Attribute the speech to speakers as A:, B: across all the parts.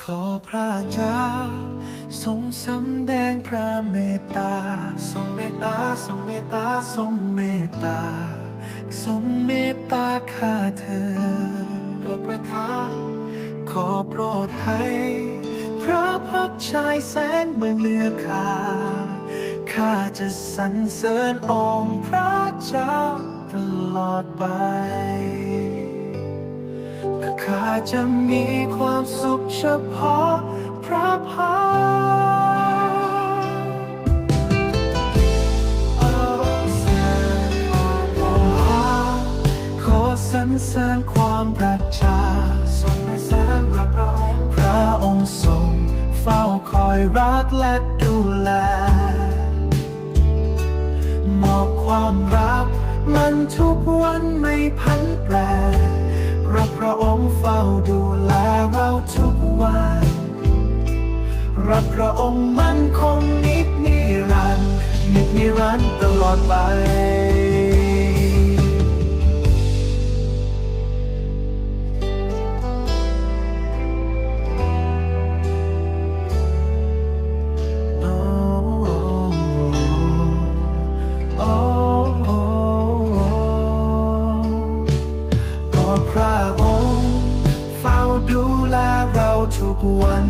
A: ขอพระเจ้าทรงสำแดงพระเมตตา ทรงเมตตา ทรงเมตตา ทรงเมตตา ทรงเมตตาข้าเธอโปรดประทานขอโปรดให้พระพักตร์ฉายแสงเมืองเลือข้าข้าจะสรรเสริญองค์พระเจ้าตลอดไป ข้าจะมีความสุขเฉพาะพระพักตร์โอ้สรรโอ้ขอสรรเสริญความพระเจ้าทรงสรรพระพรองพระองค์ทรงเฝ้าคอยรักและดูแล มอบความรักมันทุกวันไม่พันแปร รับพระองค์เฝ้าดูแลเราทุกวัน รับพระองค์มั่นคงนิดนิรันดร์นิดนิรันดร์ตลอดไป น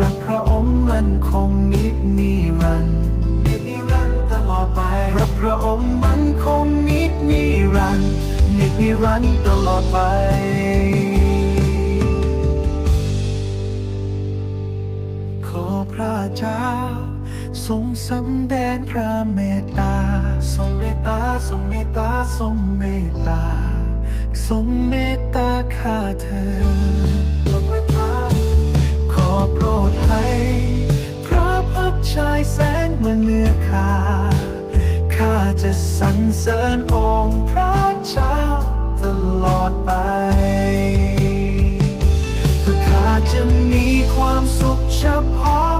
A: รักพระองค์มันคงนิดนิรันดร์นิดนิรันดร์ตลอดไป รักพระองค์มันคงนิดนิรันดร์นิดนิรันดร์ตลอดไปขอพระเจ้าทรงสำแดงพระเมตตา ทรงเมตตา ทรงเมตตา ทรงเมตตา ทรงเมตตาข้าเธอายแสงเมื่อเนื้อข้าข้าจะสรรเสริญองค์พระเจ้าตลอดไปเพื่อข้าจะมีความสุขเฉพาะ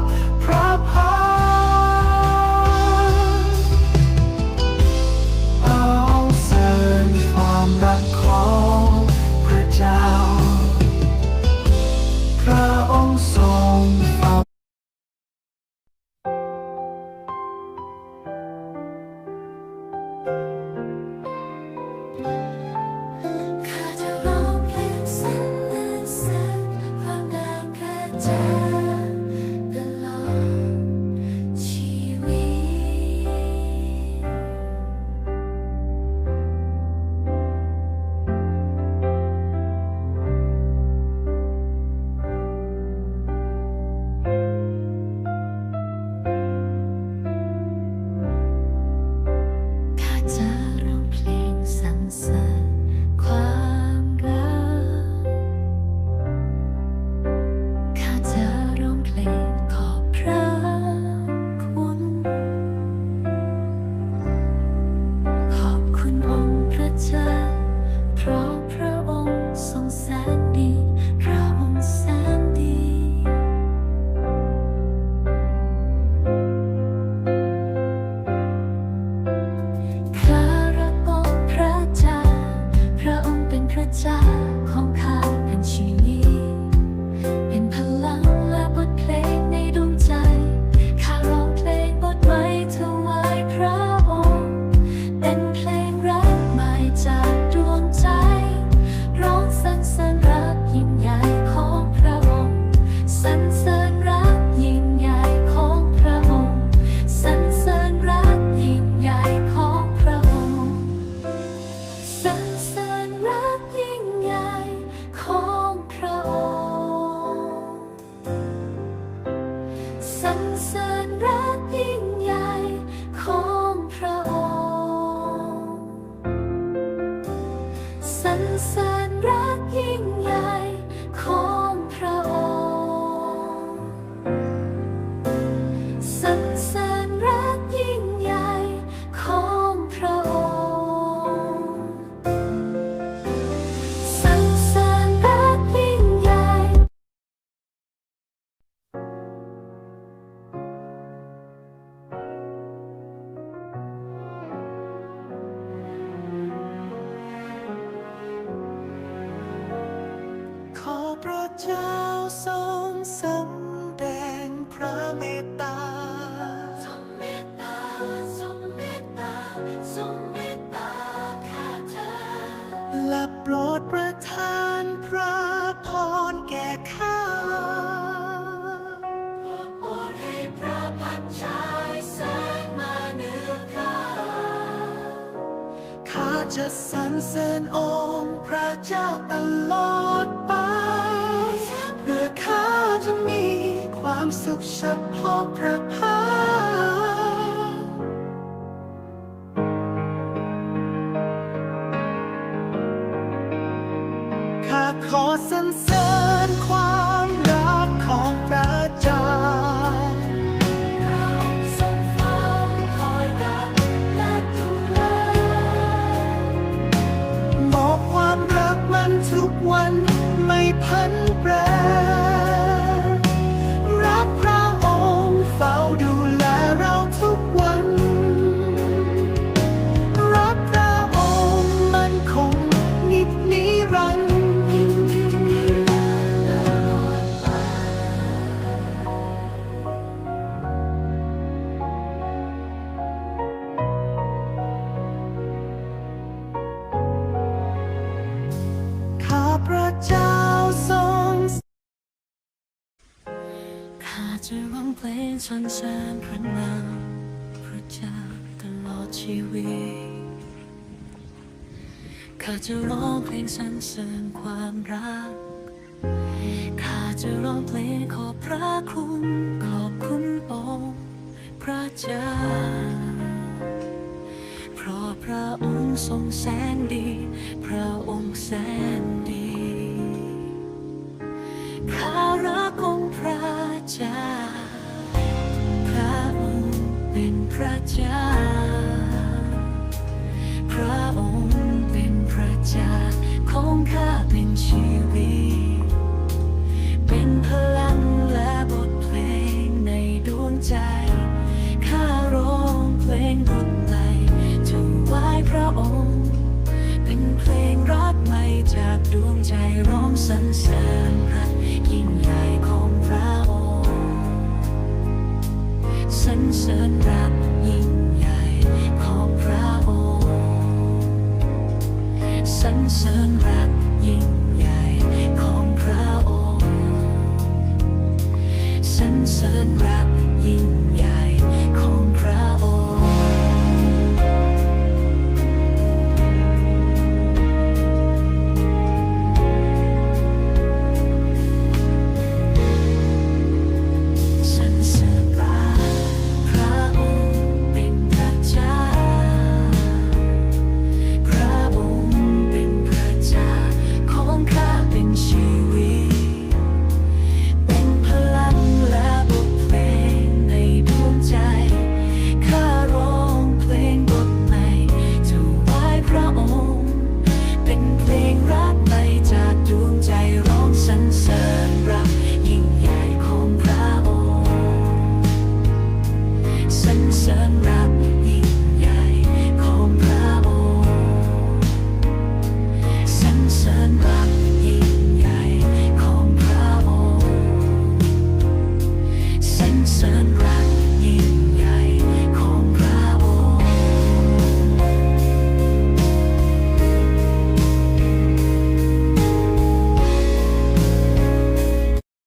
A: องพระเจ้า เจ้า
B: ทรงสเม
A: ตตา
B: ทรงเมตตา ทรงเมตตา ทรงเมตตาข้าเธอ
A: และโปรดประทานพระพรแก่ข้า
B: โปรดให้พระพันชายแสงมาเหนือข้า
A: ข้าจะสรรเสริญองค์พระเจ้าตลอดไป จะมีความสุขเฉพาะพระพักข้าขอสรรเสริญความรักของพระเจ้า
B: พรงค์ทรงเฝ้าคอยรักและดูแล
A: บอกความรักมันทุกวันไม่พันแปร จะ
B: ร้องเพลงสรรเสริญพระนามพระเจ้าตลอดชีวิต ข้าจะร้องเพลงสรรเสริญความรัก ข้าจะร้องเพลงขอบพระคุณขอบคุณองค์พระเจ้า เพราะพระองค์ทรงแสนดี พระองค์แสนดี ระเจ้า พระองค์เป็นพระเจ้าของข้าเป็นชีวิต เป็นพลังและบทเพลงในดวงใจ ข้าร้องเพลงบทไหลถวายพระองค์ เป็นเพลงรักใหม่จากดวงใจร้องสรรเสริญพระยิ่งใหญ่ของพระองค์ สรรเสริญ